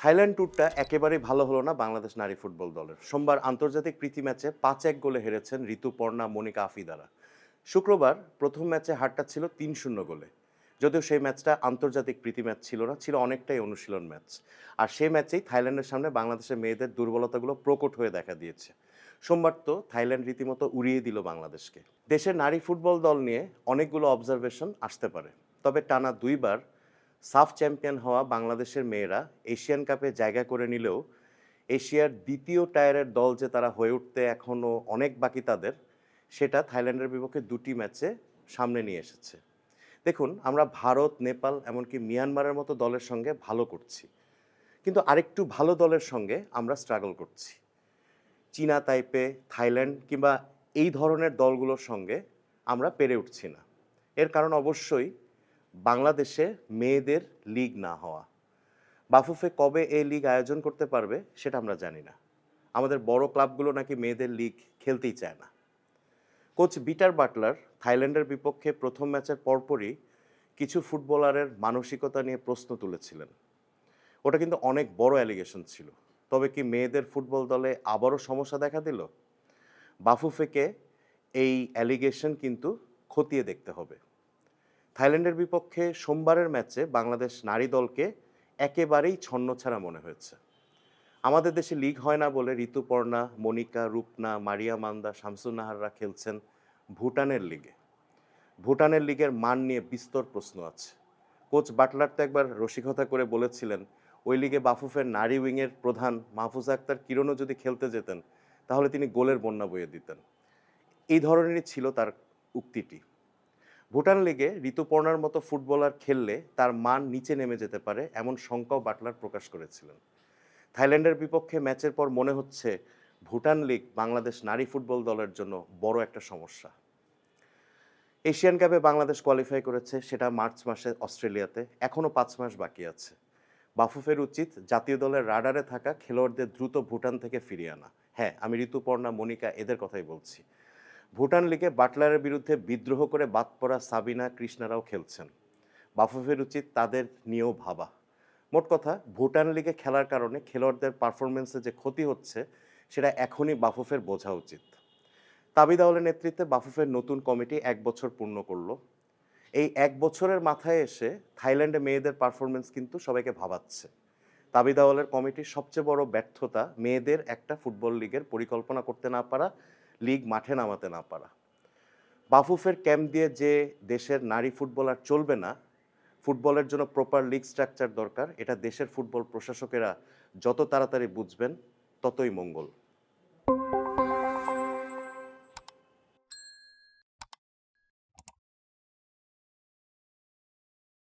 Thailand ট্যুরটা একেবারেই ভালো হলো না বাংলাদেশ নারী ফুটবল দলের। সোমবার আন্তর্জাতিক প্রীতি ম্যাচে পাঁচ এক গোলে হেরেছেন ঋতুপর্ণা, মনিকা আফিদারা শুক্রবার প্রথম ম্যাচে হারটা ছিল তিন শূন্য গোলে। যদিও সেই ম্যাচটা আন্তর্জাতিক প্রীতি ম্যাচ ছিল না, ছিল অনেকটাই অনুশীলন ম্যাচ। আর সেই ম্যাচেই থাইল্যান্ডের সামনে বাংলাদেশের মেয়েদের দুর্বলতাগুলো প্রকট হয়ে দেখা দিয়েছে। সোমবার তো থাইল্যান্ড রীতিমতো উড়িয়ে দিল বাংলাদেশকে। দেশের নারী ফুটবল দল নিয়ে অনেকগুলো অবজারভেশন আসতে পারে। তবে টানা দুইবার সাফ চ্যাম্পিয়ন হওয়া বাংলাদেশের মেয়েরা এশিয়ান কাপে জায়গা করে নিলেও এশিয়ার দ্বিতীয় টায়ারের দল যে তারা হয়ে উঠতে এখনও অনেক বাকি তাদের, সেটা থাইল্যান্ডের বিপক্ষে দুটি ম্যাচে সামনে নিয়ে এসেছে। দেখুন, আমরা ভারত, নেপাল, এমনকি মিয়ানমারের মতো দলের সঙ্গে ভালো করছি। কিন্তু আরেকটু ভালো দলের সঙ্গে আমরা স্ট্রাগল করছি। চীনা, তাইপে, থাইল্যান্ড কিংবা এই ধরনের দলগুলোর সঙ্গে আমরা পেরে উঠছি না। এর কারণ অবশ্যই বাংলাদেশে মেয়েদের লিগ না হওয়া। বাফুফে কবে এই লিগ আয়োজন করতে পারবে সেটা আমরা জানি না। আমাদের বড় ক্লাবগুলো নাকি মেয়েদের লিগ খেলতেই চায় না। কোচ বিটার বাটলার থাইল্যান্ডের বিপক্ষে প্রথম ম্যাচের পরপরই কিছু ফুটবলারের মানসিকতা নিয়ে প্রশ্ন তুলেছিলেন। ওটা কিন্তু অনেক বড় অ্যালিগেশন ছিল। তবে কি মেয়েদের ফুটবল দলে আবারও সমস্যা দেখা দিল? বাফুফেকে এই অ্যালিগেশন কিন্তু খতিয়ে দেখতে হবে। থাইল্যান্ডের বিপক্ষে সোমবারের ম্যাচে বাংলাদেশ নারী দলকে একেবারেই ছন্নছাড়া মনে হয়েছে। আমাদের দেশে লিগ হয় না বলে ঋতুপর্ণা, মনিকা, রূপনা, মারিয়া মান্দা শামসুন্নাহাররা খেলছেন ভুটানের লিগে। ভুটানের লিগের মান নিয়ে বিস্তর প্রশ্ন আছে। কোচ বাটলার তো একবার রসিকতা করে বলেছিলেন, ওই লিগে বাফুফের নারী উইংয়ের প্রধান মাহফুজ আক্তার কিরণও যদি খেলতে যেতেন, তাহলে তিনি গোলের বন্যা বইয়ে দিতেন। এই ধরনেরই ছিল তার উক্তিটি। ভুটান লিগে ঋতুপর্ণার মতো ফুটবলার খেললে তার মান নিচে নেমে যেতে পারে, এমন শঙ্কাও বাটলার প্রকাশ করেছিলেন। থাইল্যান্ডের বিপক্ষে ম্যাচের পর মনে হচ্ছে ভুটান লিগ বাংলাদেশ নারী ফুটবল দলের জন্য বড় একটা সমস্যা। এশিয়ান কাপে বাংলাদেশ কোয়ালিফাই করেছে, সেটা মার্চ মাসে অস্ট্রেলিয়াতে এখনও পাঁচ মাস বাকি আছে। বাফুফের উচিত জাতীয় দলের রাডারে থাকা খেলোয়াড়দের দ্রুত ভুটান থেকে ফিরিয়ে আনা। হ্যাঁ আমি ঋতুপর্ণা, মনিকা, এদের কথাই বলছি। ভুটান লিগে বাটলারের বিরুদ্ধে বিদ্রোহ করে বাদ পড়া সাবিনা কৃষ্ণারাও খেলছেন। বাফুফের উচিত তাদের নিয়েও ভাবা। মোট কথা, ভুটান লিগে খেলার কারণে খেলোয়াড়দের পারফরমেন্সে যে ক্ষতি হচ্ছে, সেটা এখনই বাফুফের বোঝা উচিত। তাবিদাউলের নেতৃত্বে বাফুফের নতুন কমিটি এক বছর পূর্ণ করল। এই এক বছরের মাথায় এসে থাইল্যান্ডে মেয়েদের পারফরমেন্স কিন্তু সবাইকে ভাবাচ্ছে। তাবিদাওয়ালের কমিটির সবচেয়ে বড় ব্যর্থতা, মেয়েদের একটা ফুটবল লিগের পরিকল্পনা করতে না পারা লিগ মাঠে নামাতে না পারা। বাফুফের ক্যাম্প দিয়ে যে দেশের নারী ফুটবলার চলবে না, ফুটবলের জন্য প্রপার লিগ স্ট্রাকচার দরকার, এটা দেশের ফুটবল প্রশাসকেরা যত তাড়াতাড়ি বুঝবেন, ততই মঙ্গল।